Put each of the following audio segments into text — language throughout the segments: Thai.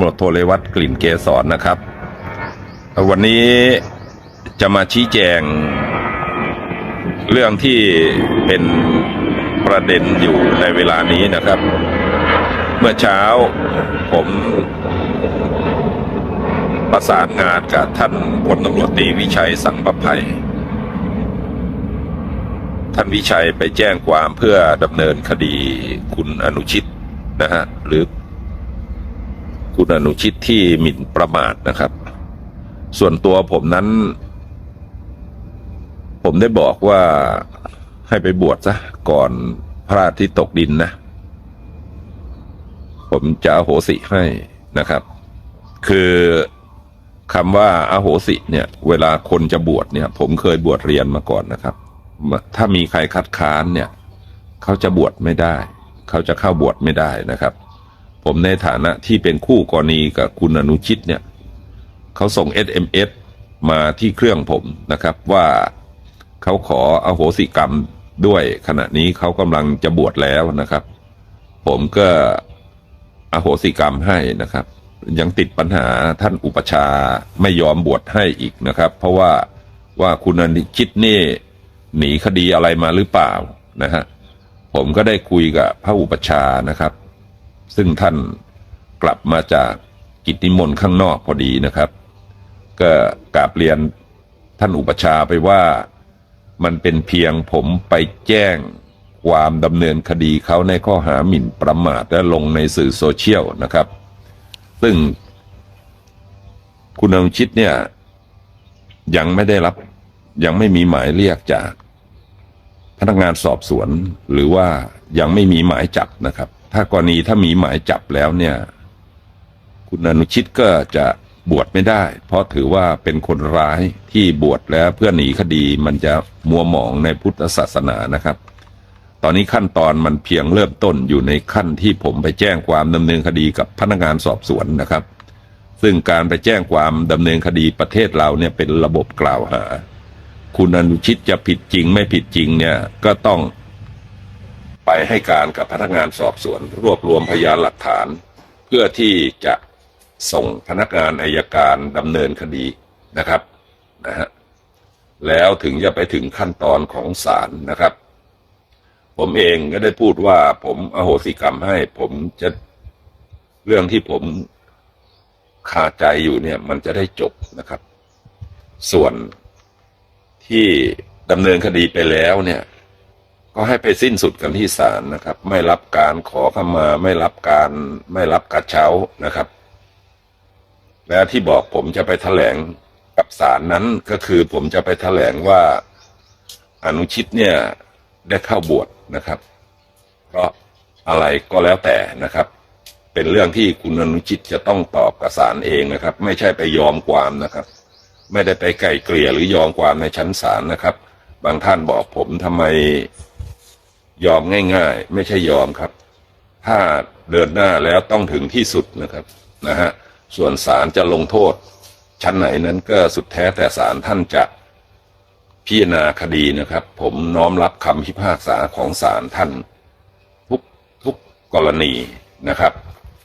มรดโทเรวัตกลิ่นเกษรนะครับ วันนี้จะมาชี้แจง เรื่องที่เป็นประเด็นอยู่ในเวลานี้นะครับ เมื่อเช้าผมประสานงานกับท่านพลตำรวจตรีวิชัยสังประภัย ท่านวิชัยไปแจ้งความเพื่อดำเนินคดีคุณอนุชิตนะฮะหรือ คุณอนุชิตที่หมิ่นประมาทนะครับ ส่วนตัวผมนั้น ผมได้บอกว่าให้ไปบวชซะก่อนพระอาทิตย์ตกดินนะ ผมจะอโหสิให้นะครับ คือคำว่าอโหสิเนี่ย เวลาคนจะบวชเนี่ย ผมเคยบวชเรียนมาก่อนนะครับ ถ้ามีใครคัดค้านเนี่ย เขาจะบวชไม่ได้ เขาจะเข้าบวชไม่ได้นะครับ ผมในฐานะที่เป็นคู่กรณีกับคุณอนุชิตเนี่ยเขาส่ง SMS มาที่เครื่องผมนะครับว่าเขาขออโหสิกรรมด้วยขณะนี้เขากำลังจะบวชแล้วนะครับ ผมก็อโหสิกรรมให้นะครับ ยังติดปัญหาท่านอุปชาไม่ยอมบวชให้อีกนะครับ เพราะว่าว่าคุณอนิชิตนี่หนีคดีอะไรมาหรือเปล่านะฮะผมก็ได้คุยกับพระอุปชานะครับ ซึ่งท่านกลับมาจากกิจนิมนต์ข้างนอกพอดีนะครับ ก็กราบเรียนท่านอุปชาไปว่ามันเป็นเพียงผมไปแจ้งความดำเนินคดีเขาในข้อหาหมิ่นประมาทและลงในสื่อโซเชียลนะครับ ซึ่งคุณอนุชิตเนี่ยยังไม่ได้รับยังไม่มีหมายเรียกจากพนักงานสอบสวนหรือว่ายังไม่มีหมายจับนะครับ ถ้ากรณีถ้ามีหมายจับแล้วเนี่ย คุณอนุชิตก็จะบวชไม่ได้ เพราะถือว่าเป็นคนร้ายที่บวชแล้วเพื่อหนีคดีมันจะมัวหมองในพุทธศาสนานะครับ ตอนนี้ขั้นตอนมันเพียงเริ่มต้นอยู่ในขั้นที่ผมไปแจ้งความดำเนินคดีกับพนักงานสอบสวนนะครับ ซึ่งการไปแจ้งความดำเนินคดีประเทศเราเนี่ยเป็นระบบกล่าวหา คุณอนุชิตจะผิดจริงไม่ผิดจริงเนี่ยก็ต้อง ไปให้การกับพนักงานสอบสวน รวบรวมพยานหลักฐาน เพื่อที่จะส่งพนักงานอายการดำเนินคดีนะครับนะฮะแล้วถึงจะไปถึงขั้นตอนของศาลนะครับ ผมเองก็ได้พูดว่าผมอโหสิกรรมให้ ผมจะเรื่องที่ผมคาใจอยู่เนี่ย มันจะได้จบนะครับ ส่วนที่ดำเนินคดีไปแล้วเนี่ย ก็ให้ไปสิ้นสุดกันที่ศาลนะครับ ไม่รับการขอขมาไม่รับการไม่รับกระเช้านะครับ และที่บอกผมจะไปแถลงกับศาลนั้นก็คือผมจะไปแถลงว่าอนุชิตเนี่ยได้เข้าบวชนะครับ เพราะอะไรก็แล้วแต่นะครับ เป็นเรื่องที่คุณอนุชิตจะต้องตอบกับศาลเองนะครับ ไม่ใช่ไปยอมความนะครับ ไม่ได้ไปไกล่เกลี่ยหรือยอมความในชั้นศาลนะครับ บางท่านบอกผมทำไม ยอมง่ายๆ ไม่ใช่ยอมครับ ถ้าเดินหน้าแล้วต้องถึงที่สุดนะครับนะฮะส่วนศาลจะลงโทษ ชั้นไหนนั้นก็สุดแท้แต่ศาลท่านจะพิจารณาคดีนะครับ ผมน้อมรับคำพิพากษาของศาลท่านทุกทุกกรณีนะครับ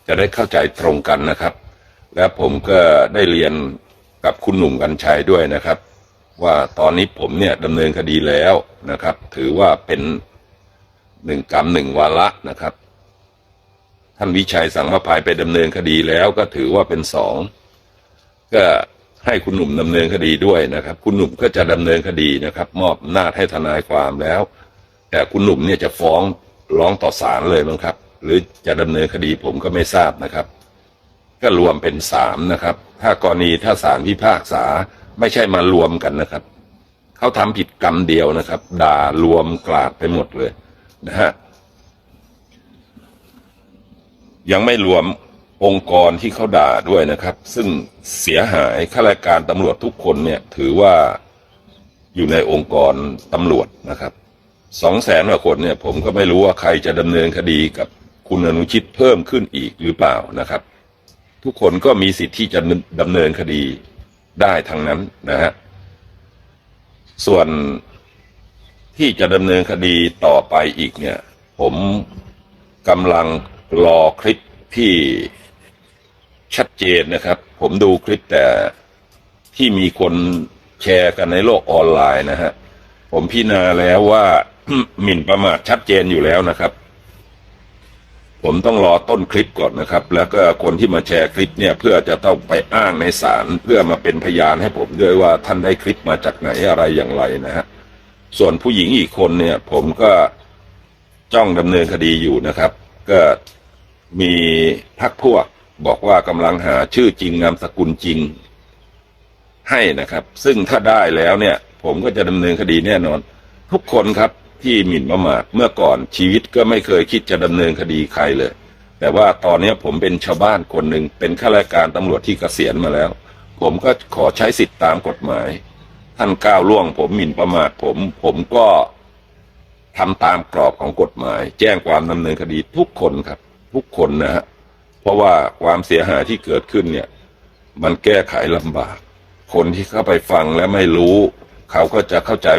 จะได้เข้าใจตรงกันนะครับ และผมก็ได้เรียนกับคุณหนุ่มกัญชัยด้วยนะครับ ว่าตอนนี้ผมเนี่ยดำเนินคดีแล้วนะครับ ถือว่าเป็น หนึ่งกรรมหนึ่งวาระนะครับ ท่านวิชัยสังฆภัยไปดำเนินคดีแล้วก็ถือว่าเป็นสองก็ให้คุณหนุ่มดำเนินคดีด้วยนะครับ คุณหนุ่มก็จะดำเนินคดีนะครับ มอบหน้าให้ทนายความแล้ว แต่คุณหนุ่มเนี่ยจะฟ้องร้องต่อศาลเลยมั้งครับ หรือจะดำเนินคดีผมก็ไม่ทราบนะครับ ก็รวมเป็นสามนะครับ ถ้ากรณีถ้าศาลพิพากษาไม่ใช่มารวมกันนะครับ เขาทำผิดกรรมเดียวนะครับ ด่ารวมกลาดไปหมดเลย นะฮะยังไม่รวมองค์กรที่เขาด่าด้วยนะครับ ซึ่งเสียหายข้าราชการตำรวจทุกคนเนี่ย ถือว่าอยู่ในองค์กรตำรวจนะครับสองแสนกว่าคนเนี่ย ผมก็ไม่รู้ว่าใครจะดำเนินคดีกับคุณอนุชิตเพิ่มขึ้นอีกหรือเปล่านะครับ ทุกคนก็มีสิทธิ์ที่จะดำเนินคดีได้ทั้งนั้นนะฮะส่วน ที่จะดำเนินคดีต่อไปอีกเนี่ย ผมกำลังรอคลิปที่ชัดเจนนะครับ ผมดูคลิปแต่ที่มีคนแชร์กันในโลกออนไลน์นะฮะผมพิจารณาแล้วว่าหมิ่นประมาทชัดเจนอยู่แล้วนะครับ ผมต้องรอต้นคลิปก่อนนะครับ แล้วก็คนที่มาแชร์คลิปเนี่ย เพื่อจะต้องไปอ้างในศาลเพื่อมาเป็นพยานให้ผมด้วยว่าท่านได้คลิปมาจากไหนอะไรอย่างไรนะฮะ ส่วนผู้หญิงอีกคนเนี่ย ผมก็จ้องดำเนินคดีอยู่นะครับ ก็มีพักพวกบอกว่ากำลังหาชื่อจริงนามสกุลจริงให้นะครับ ซึ่งถ้าได้แล้วเนี่ย ผมก็จะดำเนินคดีแน่นอน ทุกคนครับที่หมิ่นประมาทเมื่อก่อนชีวิตก็ไม่เคยคิดจะดำเนินคดีใครเลย แต่ว่าตอนนี้ผมเป็นชาวบ้านคนหนึ่งเป็นข้าราชการตำรวจที่เกษียณมาแล้ว ผมก็ขอใช้สิทธิตามกฎหมาย ท่านก้าวล่วง ผมหมิ่นประมาทผม ผมก็ทำตามกรอบของกฎหมาย แจ้งความดำเนินคดีทุกคนครับ ทุกคนนะฮะเพราะว่าความเสียหายที่เกิดขึ้นเนี่ย มันแก้ไขลำบาก คนที่เข้าไปฟังและไม่รู้ เขาก็จะเข้าใจ